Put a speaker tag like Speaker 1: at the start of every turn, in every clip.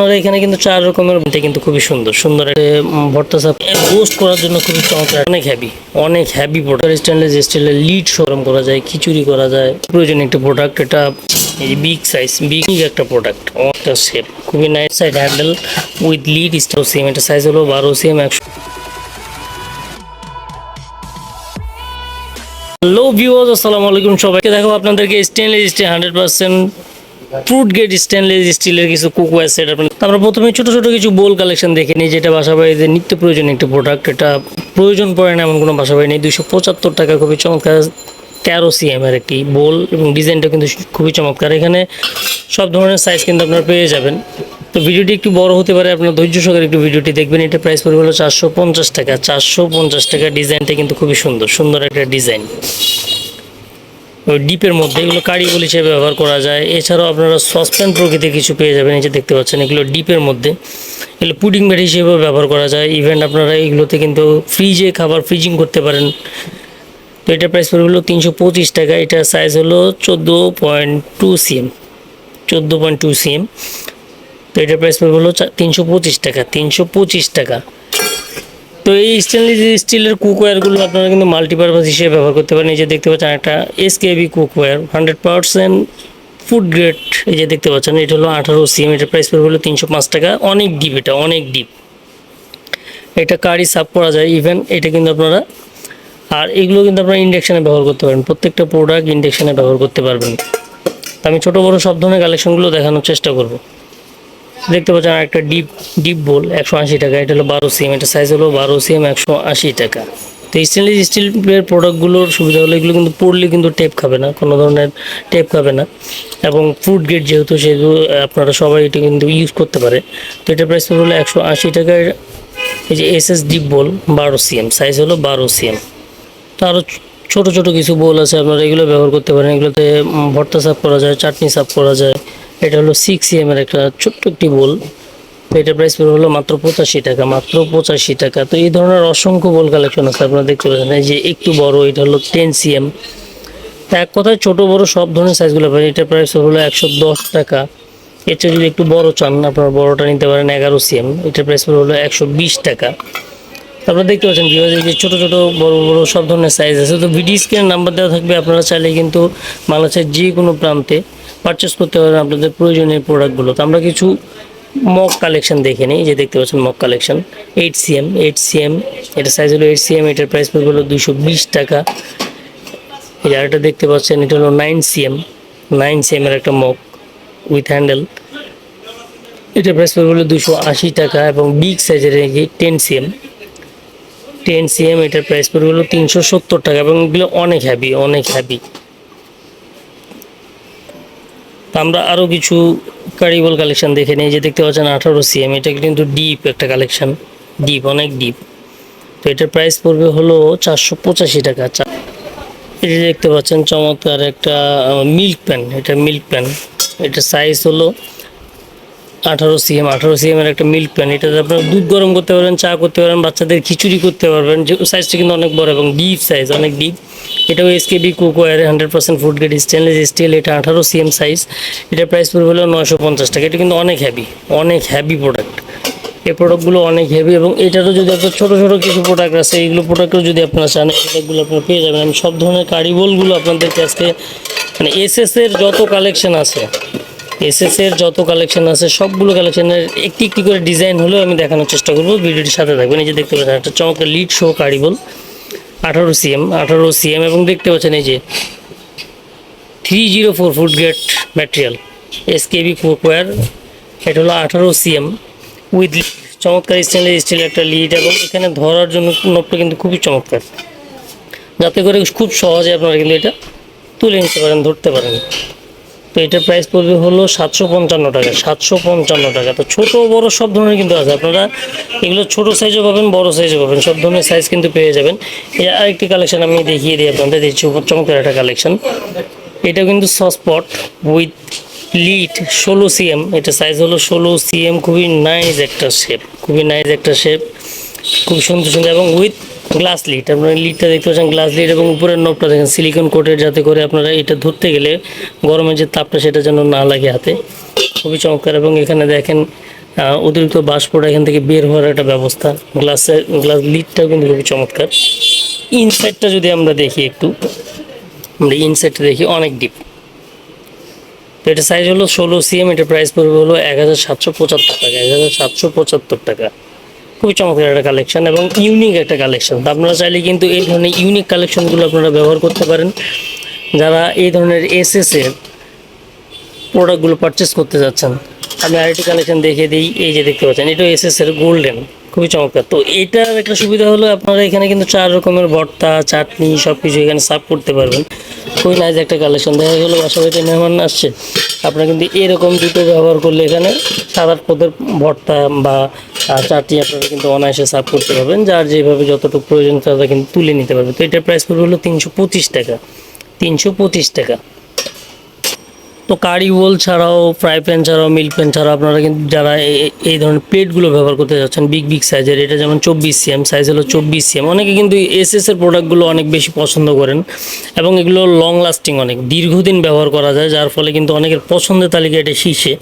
Speaker 1: আমাদের এখানে কিন্তু চার রকমের এটা কিন্তু খুবই সুন্দর। সুন্দর ভর্তা সাপ। রোস্ট করার জন্য খুবই চমৎকার। অনেক হ্যাভি অনেক হ্যাভি প্রোডাক্ট স্টেনলেস স্টিলের লিড সরম করা যায়, খিচুড়ি করা যায়। প্রয়োজনীয় একটা প্রোডাক্ট এটা, এই বিগ সাইজ বিগ একটা প্রোডাক্ট একটা শেপ খুবই nice side handle with lid star CM এটা সাইজ হলো বারো সিএম একশো। হ্যালো ভিউয়ার্স আসসালামু আলাইকুম সবাইকে। দেখো, আপনাদেরকে stainless steel hundred percent food grade stainless স্টিলের কিছু কুকওয়্যার সেট আমরা প্রথমে ছোট ছোট কিছু বোল কালেকশন দেখে নিই, যেটা বাসা বাড়িতে নিত্য প্রয়োজনীয় একটি প্রোডাক্ট এটা প্রয়োজন পড়ে না, এমন কোনো বাসা বাড়ি নেই। দুশো পঁচাত্তর টাকা, খুবই চমৎকার, তেরো সিএম এর একটি বোল এবং ডিজাইনটা কিন্তু খুবই চমৎকার। এখানে সব ধরনের সাইজ কিন্তু আপনারা পেয়ে যাবেন। তো ভিডিওটি একটু বড় হতে পারে, আপনার ধৈর্য সহকারে একটু ভিডিওটি দেখবেন। এটা প্রাইস পড়বে হলো চারশো পঞ্চাশ টাকা। চারশো পঞ্চাশ টাকা, ডিজাইনটা কিন্তু খুবই সুন্দর সুন্দর একটা ডিজাইন। ডিপের মধ্যে এগুলো কারি হিসেবে ব্যবহার করা যায়। এছাড়াও আপনারা সসপ্যান প্রকৃতির কিছু পেয়ে যাবেন, এই যে দেখতে পাচ্ছেন এগুলো ডিপের মধ্যে। এগুলো পুডিং ব্যাট হিসেবেও ব্যবহার করা যায়। ইভেন আপনারা এগুলোতে কিন্তু ফ্রিজে খাবার ফ্রিজিং করতে পারেন। তো এটার প্রাইস পড়বে হলো তিনশো পঁচিশ টাকা। এটার সাইজ হলো চোদ্দ পয়েন্ট টু সিএম। চোদ্দ পয়েন্ট টু সিএম। তো এটার প্রাইস পড়বে হলো তিনশো পঁচিশ টাকা। তিনশো পঁচিশ টাকা। তো এই স্টেনলেস স্টিলের কুকওয়্যারগুলো আপনারা কিন্তু মাল্টিপারপাস হিসেবে ব্যবহার করতে পারেন। এই যে দেখতে পাচ্ছেন একটা SKB cookware hundred percent food grade এই যে দেখতে পাচ্ছেন, এটা হলো আঠারো সিএম এটার প্রাইস পড়বে হলো তিনশো পাঁচ টাকা। অনেক ডিপ এটা, অনেক ডিপ এটা কারি সাফ করা যায় ইভেন এটা কিন্তু আপনারা আর এগুলো কিন্তু আপনারা ইন্ডাকশানে ব্যবহার করতে পারেন। প্রত্যেকটা প্রোডাক্ট ইন্ডাকশানে ব্যবহার করতে পারবেন। আমি ছোটো বড়ো সব ধরনের কালেকশনগুলো দেখানোর চেষ্টা করব। দেখতে পাচ্ছেন আর একটা ডিপ ডিপ বোল একশো আশি টাকা। এটা হলো বারো সিএম, এটা সাইজ হলো বারো সিএম, একশো আশি টাকা। তো স্টেনলেস স্টিলের প্রোডাক্টগুলোর সুবিধা হলো এগুলো কিন্তু পড়লে কিন্তু টেপ খাবে না, কোনো ধরনের টেপ খাবে না। এবং ফুড গ্রেড যেহেতু সেগুলো আপনারা সবাই এটা কিন্তু ইউজ করতে পারে। তো এটার প্রাইস হলো একশো আশি টাকার এই যে এস এস ডিপ বোল বারো সিএম সাইজ হলো বারো সিএম। তো আরও ছোটো ছোটো কিছু বোল আছে, আপনারা এগুলো ব্যবহার করতে পারেন। এগুলোতে ভর্তা সাফ করা যায়, চাটনি সাফ করা যায়। এটা হলো সিক্স এম এর একটা ছোট্ট একটি বোল। তো এটার প্রাইস হলো মাত্র পঁচাশি টাকা, মাত্র পঁচাশি টাকা। তো এই ধরনের অসংখ্য বোল কালেকশন আছে, আপনারা দেখতে পাচ্ছেন। যে একটু বড়, এটা হলো টেন সিএম এক কথায় ছোট, বড় সব ধরনের সাইজগুলো পাবেন। এটার প্রাইস হলো একশো দশ টাকা। এর যদি একটু বড় চান, আপনার বড়টা নিতে পারেন এগারো সিএম এটার প্রাইস হলো একশো বিশ টাকা। আপনারা দেখতে পাচ্ছেন ভিউয়ার্স এই যে ছোটো ছোটো, বড় বড় সব ধরনের সাইজ আছে। তো ভিডিও স্ক্রিনের নাম্বার দেওয়া থাকবে, আপনারা চাইলে কিন্তু বাংলাদেশের যে কোনো প্রান্তে। পারচেস করতে পারেন আপনাদের প্রয়োজনীয় প্রোডাক্টগুলো তো আমরা কিছু মক কালেকশন দেখে নিই, যে দেখতে পাচ্ছেন mug collection eight CM eight CM এটা সাইজ হলো এইট সিএম এটার প্রাইস পড়বে হলো দুশো বিশ টাকা। এই আরেকটা দেখতে পাচ্ছেন, এটা হলো নাইন সিএম নাইন সিএম এর একটা মক উইথ হ্যান্ডেল এটার প্রাইস পড়বে হলো দুশো আশি টাকা এবং বিগ সাইজের টেন সিএম টেন সিএম এটার প্রাইস পড়বে হলো তিনশো সত্তর টাকা এবং এগুলো অনেক হ্যাভি অনেক হ্যাভি আমরা আরও কিছু কারিবল কালেকশন দেখে নিই, যে দেখতে পাচ্ছেন আঠারো সিএম এটা কিন্তু ডিপ একটা কালেকশন ডিপ অনেক ডিপ তো এটার প্রাইস পড়বে হলো চারশো পঁচাশি টাকা। চা- যে দেখতে পাচ্ছেন চমৎকার একটা মিল্ক প্যান এটা মিল্ক প্যান এটা সাইজ হলো আঠারো সিএম আঠারো সিএম এর একটা মিল্ক প্যান এটাতে আপনারা দুধ গরম করতে পারবেন, চা করতে পারবেন, বাচ্চাদের খিচুড়ি করতে পারবেন। যে সাইজটা কিন্তু অনেক বড় এবং ডিপ সাইজ অনেক ডিপ এটাও SKB cookware hundred percent food grade stainless steel এটা আঠারো সিএম সাইজ এটার প্রাইস পড়বে হলো নশো পঞ্চাশ টাকা। এটা কিন্তু অনেক হ্যাভি অনেক হ্যাভি প্রোডাক্ট এই প্রোডাক্টগুলো অনেক হেভি এবং এটারও যদি আপনার ছোটো ছোটো কিছু প্রোডাক্ট আছে, এইগুলো প্রোডাক্টও যদি আপনারা চান, এই প্রোডাক্টগুলো আপনারা পেয়ে যাবেন। আমি সব ধরনের কারিবলগুলো আপনাদেরকে আজকে মানে এসএস এর যত কালেকশন আছে এসএস এর যত কালেকশন আছে, সবগুলো কালেকশনের একটি একটি করে ডিজাইন হলেও আমি দেখানোর চেষ্টা করব। ভিডিওটির সাথে থাকবেন। এই যে দেখতে পাচ্ছেন, একটা চমৎকার লিড শো কারিবল আঠারো সিএম আঠারো সিএম এবং দেখতে পাচ্ছেন এই যে three zero four food grade material SKB cookware এটা হলো আঠারো সিএম উইথ চমৎকার স্টেনলেস স্টিল একটা লিড এবং এখানে ধরার জন্য নোটটা কিন্তু খুবই চমৎকার। যাতে করে খুব সহজে আপনারা কিন্তু এটা তুলে নিতে পারেন, ধরতে পারেন। তো এটার প্রাইস পড়বে হলো সাতশো পঞ্চান্ন টাকা, সাতশো পঞ্চান্ন টাকা। তো ছোট বড় সব ধরনের কিন্তু আছে। আপনারা এগুলো ছোট সাইজও পাবেন, বড় সাইজও পাবেন, সব ধরনের সাইজ কিন্তু পেয়ে যাবেন। এই আরেকটি কালেকশন আমি দেখিয়ে দিই আপনাদের দিচ্ছি চমৎকার একটা কালেকশন এটা কিন্তু সসপট উইথ লিড ষোলো সিএম এটা সাইজ হলো ষোলো সিএম খুবই নাইস একটা শেপ খুবই নাইস একটা শেপ খুব সুন্দর সুন্দর এবং উইথ গ্লাস লিড আপনারা লিডটা দেখতে পাচ্ছেন গ্লাস লিড এবং উপরের নবটা দেখেন সিলিকন কোটের যাতে করে আপনারা এটা ধরতে গেলে গরমের যে তাপটা সেটা যেন না লাগে হাতে। খুবই চমৎকার এবং এখানে দেখেন অতিরিক্ত বাষ্পটা এখান থেকে বের হওয়ার একটা ব্যবস্থা। গ্লাসের গ্লাস লিডটাও কিন্তু খুবই চমৎকার। ইনসাইডটা যদি আমরা দেখি একটু, আমরা ইনসাইডটা দেখি, অনেক ডিপ তো এটা সাইজ হলো ষোলো সিএম এটা প্রাইস পড়বে হলো এক হাজার সাতশো পঁচাত্তর টাকা, এক হাজার সাতশো পঁচাত্তর টাকা। খুবই চমৎকার একটা কালেকশন এবং ইউনিক একটা কালেকশন আপনারা চাইলে কিন্তু এই ধরনের ইউনিক কালেকশনগুলো আপনারা ব্যবহার করতে পারেন। যারা এই ধরনের এসএস এর প্রোডাক্টগুলো পারচেস করতে যাচ্ছেন, আমি আরেকটি কালেকশন দেখিয়ে দিই। এই যে দেখতে পাচ্ছেন এটা এর গোল্ডেন খুবই চমৎকার। তো এটার একটা সুবিধা হলো আপনারা এখানে কিন্তু চার রকমের ভর্তা, চাটনি সব কিছু এখানে সার্ভ করতে পারবেন। খুবই নাইজ একটা কালেকশন দেখা গেলো বাসা বাড়িতে মেহমান আসছে। আপনারা কিন্তু এরকম জুতো ব্যবহার করলে এখানে সাত আট পদের ভর্তা বা চারটি আপনারা কিন্তু অনায়াসে সার্ভ করতে পারবেন। যার যেভাবে যতটুকু প্রয়োজন তারা কিন্তু তুলে নিতে পারবে। তো এটার প্রাইস পড়বে হলো তিনশো পঁচিশ টাকা। তিনশো পঁচিশ টাকা। তো কারি ওল ছাড়াও ফ্রাই প্যান ছাড়াও মিল্ক প্যান ছাড়াও আপনারা কিন্তু যারা এই ধরনের প্লেটগুলো ব্যবহার করতে যাচ্ছেন বিগ বিগ সাইজের এটা যেমন চব্বিশ সিএম সাইজ হলো চব্বিশ সিএম অনেকে কিন্তু এস এস এর প্রোডাক্টগুলো অনেক বেশি পছন্দ করেন এবং এগুলো লং লাস্টিং অনেক, দীর্ঘদিন ব্যবহার করা যায়, যার ফলে কিন্তু অনেকের পছন্দের তালিকা এটা শীর্ষে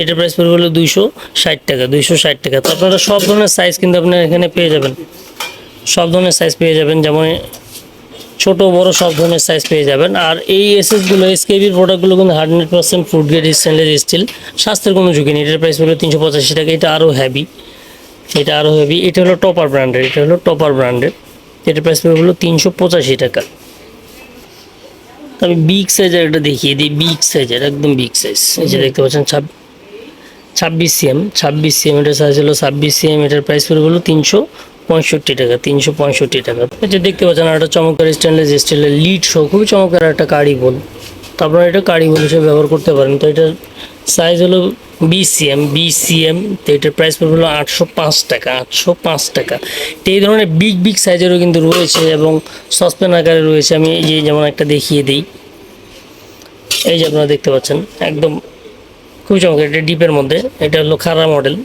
Speaker 1: এটার প্রাইস পড়বে হলো দুইশো ষাট টাকা, দুইশো ষাট টাকা। তো আপনারা সব ধরনের সাইজ কিন্তু আপনারা এখানে পেয়ে যাবেন, সব ধরনের সাইজ পেয়ে যাবেন, যেমন ছোট বড় সব ধরনের সাইজ পেয়ে যাবেন। আর এই এসএসগুলো এসকেবির প্রোডাক্টগুলো কিন্তু hundred percent food grade stainless steel স্বাস্থ্যের কোনো ঝুঁকি নেই। এটার প্রাইস হলো তিনশো পঁচাশি টাকা। এটা আরও হ্যাভি এটা আরও হেভি এটা হলো টপার ব্র্যান্ডের এটা হলো টপার ব্র্যান্ডের এটার প্রাইস হলো তিনশো পঁচাশি টাকা। আমি বিগ সাইজের একটা দেখিয়ে দিই। বিগ সাইজের একদম বিগ সাইজ এই যে দেখতে পাচ্ছেন, ছাব, ছাব্বিশ সিএম ছাব্বিশ সিএম এটার সাইজ হলো ছাব্বিশ সিএম এটার প্রাইস পড়বে হলো তিনশো পঁয়ষট্টি টাকা, তিনশো পঁয়ষট্টি টাকা। যে দেখতে পাচ্ছেন একটা চমৎকার স্টেনলেস স্টিলের লিড শো খুবই চমৎকার একটা কারি বোল। তো আপনারা এটা কারি বোল হিসেবে ব্যবহার করতে পারেন। তো এটার সাইজ হলো বিসিএম বিসিএম তো এটার প্রাইস পড়বে হলো আটশো পাঁচ টাকা, আটশো পাঁচ টাকা। তো এই ধরনের বিগ বিগ সাইজেরও কিন্তু রয়েছে এবং সসপেন আকারে রয়েছে। আমি এই যে যেমন একটা দেখিয়ে দিই। এই যে আপনারা দেখতে পাচ্ছেন, একদম খুবই চমৎকার, এটা ডিপের মধ্যে। এটা হলো খারা মডেল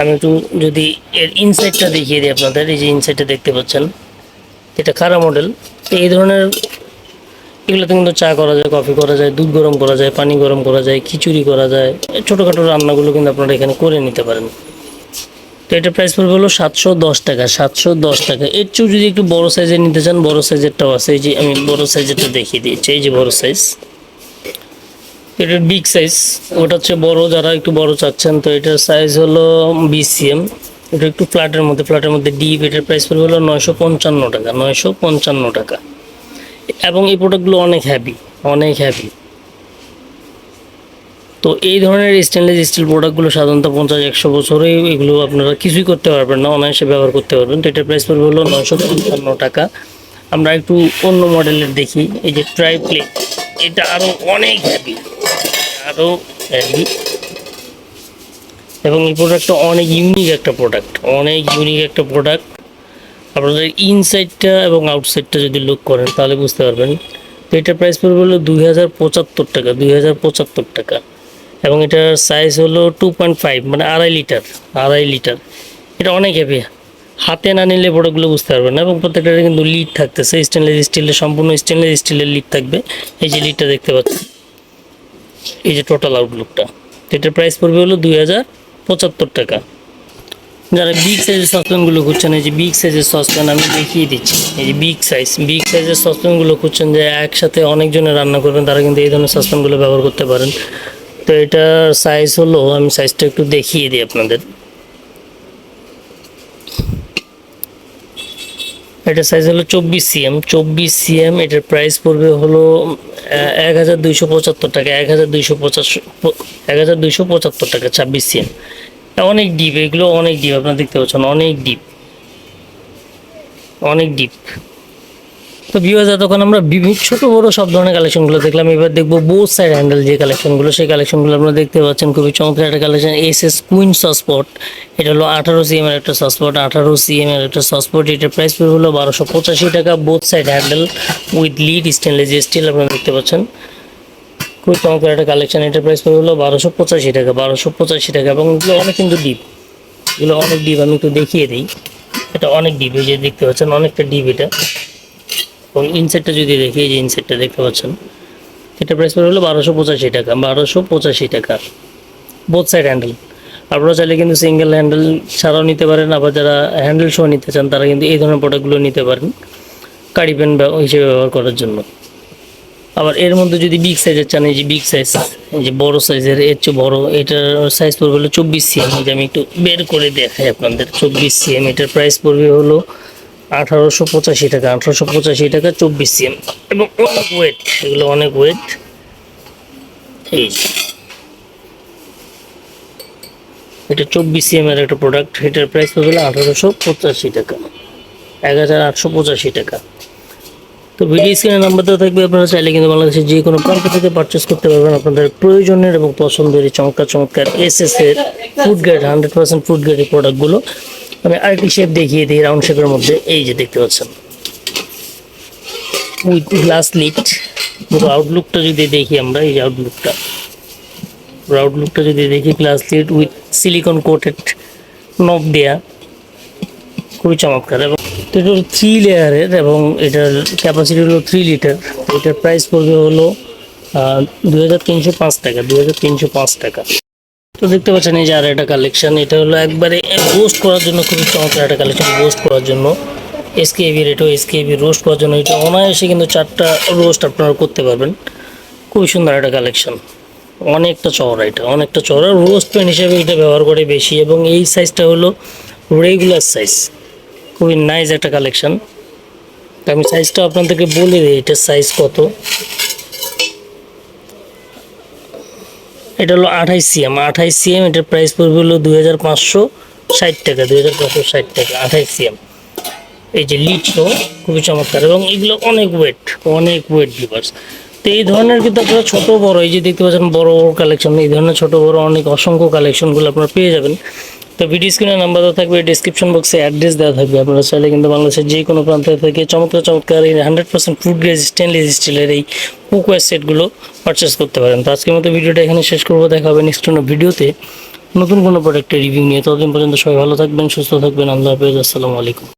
Speaker 1: আমি একটু যদি এর ইনসাইডটা দেখিয়ে দিই আপনাদের, এই যে ইনসাইডটা দেখতে পাচ্ছেন, এটা খারাপ মডেল তো এই ধরনের এগুলোতে কিন্তু চা করা যায় কফি করা যায়, দুধ গরম করা যায়, পানি গরম করা যায়, খিচুড়ি করা যায়, ছোটোখাটো রান্নাগুলো কিন্তু আপনারা এখানে করে নিতে পারেন। তো এটার প্রাইস পড়বে হলো সাতশো দশ টাকা, সাতশো দশ টাকা। এর চেয়েও যদি একটু বড় সাইজের নিতে চান, বড় সাইজেরটাও আছে। এই যে আমি বড় সাইজেরটা দেখিয়ে দিয়েছি এই যে বড় সাইজ এটার বিগ সাইজ ওটা হচ্ছে বড়, যারা একটু বড় চাচ্ছেন, তো এটার সাইজ হলো বিসিএম এটা একটু ফ্ল্যাটের মধ্যে ফ্ল্যাটের মধ্যে ডিপ এটার প্রাইস পড়বে হলো নয়শো পঞ্চান্ন টাকা, নয়শো পঞ্চান্ন টাকা। এবং এই প্রোডাক্টগুলো অনেক হ্যাভি অনেক হ্যাভি তো এই ধরনের স্টেনলেস স্টিল প্রোডাক্টগুলো সাধারণত পঞ্চাশ, একশো বছরে এগুলো আপনারা কিছুই করতে পারবেন না, অনায়াসে ব্যবহার করতে পারবেন। তো এটার প্রাইস পড়বে হলো নয়শো পঞ্চান্ন টাকা। আমরা একটু অন্য মডেলের দেখি, এই যে ট্রাই প্লেট এটা আরও অনেক হ্যাপি আরও হ্যাভি এবং এই প্রোডাক্টটা অনেক ইউনিক একটা প্রোডাক্ট অনেক ইউনিক একটা প্রোডাক্ট আপনাদের ইনসাইডটা এবং আউটসাইডটা যদি লুক করেন, তাহলে বুঝতে পারবেন তো এটার প্রাইস পড়বে হলো দুই হাজার পঁচাত্তর টাকা, দুই হাজার পঁচাত্তর টাকা। এবং এটার সাইজ হলো টু মানে আড়াই লিটার আড়াই লিটার এটা অনেক হেভি হাতে না নিলে প্রোডাক্টগুলো বুঝতে পারবেন না এবং প্রত্যেকটা কিন্তু লিড থাকতেছে স্টেনলেস স্টিলের সম্পূর্ণ স্টেনলেস স্টিলের লিড থাকবে। এই যে লিডটা দেখতে পাচ্ছেন, এই যে টোটাল আউটলুকটা এটার প্রাইস পড়বে হলো দুই হাজার পঁচাত্তর টাকা। যারা বিগ সাইজের সসপ্যানগুলো খুঁজছেন, এই যে বিগ সাইজের সসপ্যান আমি দেখিয়ে দিচ্ছি। এই যে বিগ সাইজ বিগ সাইজের সসপ্যানগুলো খুঁজছেন যে একসাথে অনেকজনে রান্না করবেন, তারা কিন্তু এই ধরনের সসপ্যানগুলো ব্যবহার করতে পারেন। তো এটার সাইজ হলো, আমি সাইজটা একটু দেখিয়ে দিই আপনাদের। এটার সাইজ হলো চব্বিশ সিএম চব্বিশ সিএম এটার প্রাইস পড়বে হলো এক হাজার দুইশো পঁচাত্তর টাকা, এক হাজার দুইশো পঁচাশ, এক হাজার দুইশো পঁচাত্তর টাকা, ছাব্বিশ সিএম অনেক ডিপ এগুলো অনেক ডিপ আপনারা দেখতে পাচ্ছেন, অনেক ডিপ অনেক ডিপ তো ভিউয়ার্স তখন আমরা বিভিন্ন ছোট বড় সব ধরনের কালেকশনগুলো দেখলাম। এবার দেখব বোথ সাইড হ্যান্ডেল যে কালেকশনগুলো সেই কালেকশনগুলো আপনারা দেখতে পাচ্ছেন। খুবই চমৎকার একটা collection S S queen saucepot এটা হলো আঠারো সিএম এর একটা সসপট আঠারো সিএম এর একটা সসপট এটার প্রাইস পড়বে হলো বারোশো পঁচাশি টাকা both side handle with lid stainless steel আপনারা দেখতে পাচ্ছেন। খুবই চমৎকার একটা কালেকশন এটার প্রাইস পড়বে হলো বারোশো পঁচাশি টাকা, বারোশো পঁচাশি টাকা এবং এগুলো অনেক কিন্তু ডিপ এগুলো অনেক ডিপ আমি একটু দেখিয়ে দিই। এটা অনেক ডিপ এই যে দেখতে পাচ্ছেন, অনেকটা ডিপ এটা। এবং ইনসেটটা যদি দেখি, এই যে ইনসেটটা দেখতে পাচ্ছেন, এটা প্রাইস পড়ে হলো বারোশো পঁচাশি টাকা, বারোশো পঁচাশি টাকা বোথ সাইড হ্যান্ডেল আপনারা চাইলে কিন্তু সিঙ্গেল হ্যান্ডেল ছাড়াও নিতে পারেন, আবার যারা হ্যান্ডেল সহ নিতে চান, তারা কিন্তু এই ধরনের প্রোডাক্টগুলো নিতে পারেন, কারি পেন হিসেবে ব্যবহার করার জন্য। আবার এর মধ্যে যদি বিগ সাইজের চান, এই যে বিগ সাইজ এই যে বড় সাইজের এর চেয়ে বড়, এটার সাইজ পড়বে হলো চব্বিশ সিএম আমি একটু বের করে দেখাই আপনাদের, চব্বিশ সিএম এটার প্রাইস পড়বে হলো আঠারোশো পঁচাশি টাকা, আঠারোশো পঁচাশি টাকা, চব্বিশ সিএম। এবং অনেক ওয়েট এগুলো অনেক ওয়েট এই এটা চব্বিশ সিএম এর একটা প্রোডাক্ট এটার প্রাইস পড়বে হলো আঠারোশো পঁচাশি টাকা। এক হাজার আটশো পঁচাশি টাকা। তো ভিডিও স্ক্রিনের নাম্বার দেওয়া থাকবে, আপনারা চাইলে কিন্তু বাংলাদেশের যে কোনো প্রান্ত থেকে পারচেস করতে পারবেন আপনাদের প্রয়োজনের এবং পছন্দের চমৎকার চমৎকার এস এস এর food grade hundred percent food grade এই প্রোডাক্টগুলো আমি আরেকটি শেপ দেখিয়ে দিই রাউন্ড শেপের মধ্যে। এই যে দেখতে পাচ্ছেন। উইথ গ্লাস লিট পুরো আউটলুকটা যদি দেখি আমরা, এই আউটলুকটা পুরো আউটলুকটা যদি দেখি glass lid with silicone coated knob দেয়া। খুবই চমৎকার। এবং এটা হলো থ্রি লেয়ারের এবং এটার ক্যাপাসিটি হলো থ্রি লিটার এটার প্রাইস পড়বে হলো দু হাজার তিনশো পাঁচ টাকা দু হাজার তিনশো পাঁচ টাকা। তো দেখতে পাচ্ছেন এই যে আর একটা কালেকশন এটা হলো একবারে রোস্ট করার জন্য খুবই চমৎকার একটা কালেকশন রোস্ট করার জন্য। এসকেবি এটাও এসকেবি রোস্ট করার জন্য, এটা অনায়াসে কিন্তু চারটা রোস্ট আপনারা করতে পারবেন। খুবই সুন্দর একটা কালেকশন অনেকটা চওড়া এটা, অনেকটা চওড়া। রোস্ট পেন হিসেবে এটা ব্যবহার করে বেশি, এবং এই সাইজটা হলো রেগুলার সাইজ খুবই নাইস একটা কালেকশন আমি সাইজটা আপনাদেরকে বলে দিই এটার সাইজ কত। এটা হলো আঠাইশ সিএম। আঠাইশ সিএম, এটার প্রাইস পড়বে হলো দুই হাজার পাঁচশো ষাট টাকা, দুই হাজার পাঁচশো ষাট টাকা আঠাইশ সিএম। এই যে লিচো খুবই চমৎকার এবং এগুলো অনেক ওয়েট অনেক ওয়েট ভিভার্স তো এই ধরনের কিন্তু আপনারা ছোটো, বড়, এই যে দেখতে পাচ্ছেন বড় বড় কালেকশন এই ধরনের ছোটো, বড় অনেক অসংখ্য কালেকশনগুলো আপনারা পেয়ে যাবেন। তো ভিডিও স্ক্রিনে নাম্বার দেওয়া থাকবে ডিসক্রিপশন বক্সে অ্যাড্রেস দেওয়া থাকবে। আপনারা চাইলে কিন্তু বাংলাদেশের যে কোনো প্রান্ত থেকে চমৎকার চমৎকার এই hundred percent food grade stainless স্টিলের এই কুকওয়ার সেটগুলো পারচেস করতে পারেন। তো আজকের মতো ভিডিওটা এখানে শেষ করব। দেখা হবে নেক্সট কোনো ভিডিওতে। নতুন কোনো প্রোডাক্টের রিভিউ নিয়ে। ততদিন পর্যন্ত সবাই ভালো থাকবেন, সুস্থ থাকবেন। আল্লাহ হাফেজ। আসসালামু আলাইকুম।